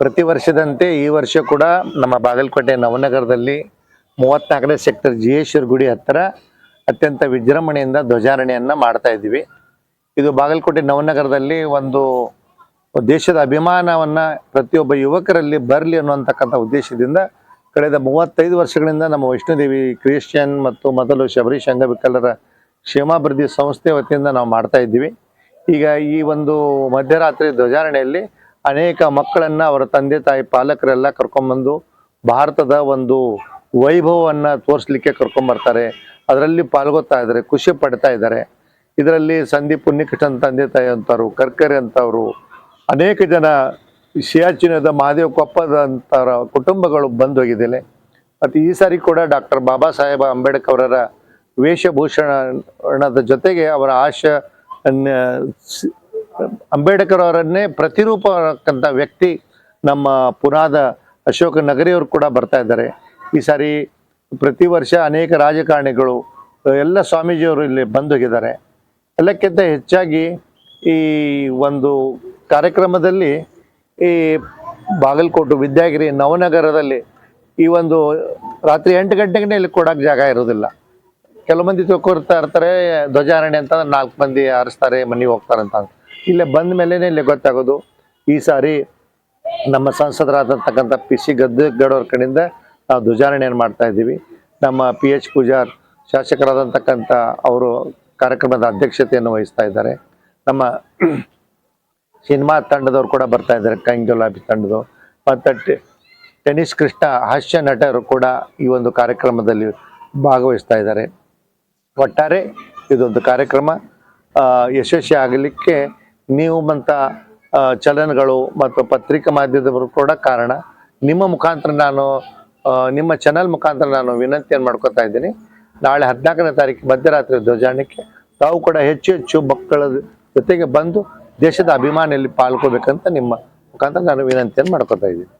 ಪ್ರತಿ ವರ್ಷದಂತೆ ಈ ವರ್ಷ ಕೂಡ ನಮ್ಮ ಬಾಗಲಕೋಟೆ ನವನಗರದಲ್ಲಿ ಮೂವತ್ನಾಲ್ಕನೇ ಸೆಕ್ಟರ್ ಜಿಯೇಶ್ವರ ಗುಡಿ ಹತ್ತಿರ ಅತ್ಯಂತ ವಿಜೃಂಭಣೆಯಿಂದ ಧ್ವಜಾರಣೆಯನ್ನು ಮಾಡ್ತಾ ಇದ್ದೀವಿ. ಇದು ಬಾಗಲಕೋಟೆ ನವನಗರದಲ್ಲಿ ಒಂದು ದೇಶದ ಅಭಿಮಾನವನ್ನು ಪ್ರತಿಯೊಬ್ಬ ಯುವಕರಲ್ಲಿ ಬರಲಿ ಅನ್ನುವಂತಕ್ಕಂಥ ಉದ್ದೇಶದಿಂದ ಕಳೆದ ಮೂವತ್ತೈದು ವರ್ಷಗಳಿಂದ ನಮ್ಮ ವೈಷ್ಣೋದೇವಿ ಕ್ರಿಶ್ಚಿಯನ್ ಮತ್ತು ಮೊದಲು ಶಬರೀಶ್ ಅಂಗವಿಕಲರ ಕ್ಷೇಮಾಭಿವೃದ್ಧಿ ಸಂಸ್ಥೆ ವತಿಯಿಂದ ನಾವು ಮಾಡ್ತಾ ಇದ್ದೀವಿ. ಈಗ ಈ ಒಂದು ಮಧ್ಯರಾತ್ರಿ ಧ್ವಜಾರಣೆಯಲ್ಲಿ ಅನೇಕ ಮಕ್ಕಳನ್ನ ಅವರ ತಂದೆ ತಾಯಿ ಪಾಲಕರೆಲ್ಲ ಕರ್ಕೊಂಬಂದು ಭಾರತದ ಒಂದು ವೈಭವವನ್ನು ತೋರಿಸ್ಲಿಕ್ಕೆ ಕರ್ಕೊಂಬರ್ತಾರೆ ಅದರಲ್ಲಿ ಪಾಲ್ಗೊತಾ ಇದ್ದಾರೆ, ಖುಷಿ ಪಡ್ತಾ ಇದ್ದಾರೆ. ಇದರಲ್ಲಿ ಸಂದೀಪ್ ಪುಣ್ಯಕೃಷ್ಣನ್ ತಂದೆ ತಾಯಿ ಅಂತವರು, ಕರ್ಕರೆ ಅಂತವರು, ಅನೇಕ ಜನ ಸಿಯಾಚಿನದ ಮಹಾದೇವ ಕೊಪ್ಪದಂತರ ಕುಟುಂಬಗಳು ಬಂದು ಹೋಗಿದ್ದೇನೆ ಮತ್ತು ಈ ಸಾರಿ ಕೂಡ ಡಾಕ್ಟರ್ ಬಾಬಾ ಸಾಹೇಬ ಅಂಬೇಡ್ಕರ್ ಅವರ ವೇಷಭೂಷಣದ ಜೊತೆಗೆ ಅವರ ಆಶ ಅಂಬೇಡ್ಕರ್ ಅವರನ್ನೇ ಪ್ರತಿರೂಪಕ್ಕಂಥ ವ್ಯಕ್ತಿ ನಮ್ಮ ಪುನಾದ ಅಶೋಕ ನಗರಿಯವರು ಕೂಡ ಬರ್ತಾ ಇದ್ದಾರೆ. ಈ ಸಾರಿ ಪ್ರತಿ ವರ್ಷ ಅನೇಕ ರಾಜಕಾರಣಿಗಳು, ಎಲ್ಲ ಸ್ವಾಮೀಜಿಯವರು ಇಲ್ಲಿ ಬಂದೋಗಿದ್ದಾರೆ. ಎಲ್ಲಕ್ಕಿಂತ ಹೆಚ್ಚಾಗಿ ಈ ಒಂದು ಕಾರ್ಯಕ್ರಮದಲ್ಲಿ ಈ ಬಾಗಲಕೋಟು ವಿದ್ಯಾಗಿರಿ ನವನಗರದಲ್ಲಿ ಈ ಒಂದು ರಾತ್ರಿ ಎಂಟು ಗಂಟೆಗೆ ಇಲ್ಲಿ ಕೊಡೋಕೆ ಜಾಗ ಇರೋದಿಲ್ಲ ಕೆಲವು ಮಂದಿ ತಿಳ್ಕೊಳ್ತಾ ಇರ್ತಾರೆ ಧ್ವಜಾರಣೆ ಅಂತ ನಾಲ್ಕು ಮಂದಿ ಹಾರಿಸ್ತಾರೆ, ಮನೆಗೆ ಹೋಗ್ತಾರೆ ಅಂತ. ಇಲ್ಲೇ ಬಂದ ಮೇಲೆ ಇಲ್ಲಿ ಗೊತ್ತಾಗೋದು. ಈ ಸಾರಿ ನಮ್ಮ ಸಂಸದರಾದಂತಕ್ಕಂಥ ಪಿ ಸಿ ಗದ್ದಗಡವ್ರ ಕಡೆಯಿಂದ ನಾವು ಧ್ವಜಾರಣೆಯನ್ನು ಮಾಡ್ತಾ ಇದ್ದೀವಿ. ನಮ್ಮ ಪಿ ಎಚ್ ಪೂಜಾರ್ ಶಾಸಕರಾದಂತಕ್ಕಂಥ ಅವರು ಕಾರ್ಯಕ್ರಮದ ಅಧ್ಯಕ್ಷತೆಯನ್ನು ವಹಿಸ್ತಾ ಇದ್ದಾರೆ. ನಮ್ಮ ಸಿನಿಮಾ ತಂಡದವ್ರು ಕೂಡ ಬರ್ತಾ ಇದ್ದಾರೆ ಕಂಗ್ಯುಲಾಬಿ ತಂಡದವರು ಮತ್ತು ಟೆನಿಸ್ ಕೃಷ್ಣ ಹಾಸ್ಯ ನಟರು ಕೂಡ ಈ ಒಂದು ಕಾರ್ಯಕ್ರಮದಲ್ಲಿ ಭಾಗವಹಿಸ್ತಾ ಇದ್ದಾರೆ. ಒಟ್ಟಾರೆ ಇದೊಂದು ಕಾರ್ಯಕ್ರಮ ಯಶಸ್ವಿ ಆಗಲಿಕ್ಕೆ ನೀವು ಬಂತ ಚಲನ್ಗಳು ಮತ್ತು ಪತ್ರಿಕಾ ಮಾಧ್ಯಮದವರು ಕೂಡ ಕಾರಣ. ನಿಮ್ಮ ಮುಖಾಂತರ ನಾನು ನಿಮ್ಮ ಚಾನಲ್ ಮುಖಾಂತರ ನಾನು ವಿನಂತಿಯನ್ನು ಮಾಡ್ಕೊತಾ ಇದ್ದೀನಿ. ನಾಳೆ ಹದಿನಾಲ್ಕನೇ ತಾರೀಕು ಮಧ್ಯರಾತ್ರಿ ಧ್ವಜಾಣಕ್ಕೆ ತಾವು ಕೂಡ ಹೆಚ್ಚು ಹೆಚ್ಚು ಮಕ್ಕಳ ಜೊತೆಗೆ ಬಂದು ದೇಶದ ಅಭಿಮಾನಿಯಲ್ಲಿ ಪಾಲ್ಗೋಬೇಕಂತ ನಿಮ್ಮ ಮುಖಾಂತರ ನಾನು ವಿನಂತಿಯನ್ನು ಮಾಡ್ಕೋತಾ ಇದ್ದೀನಿ.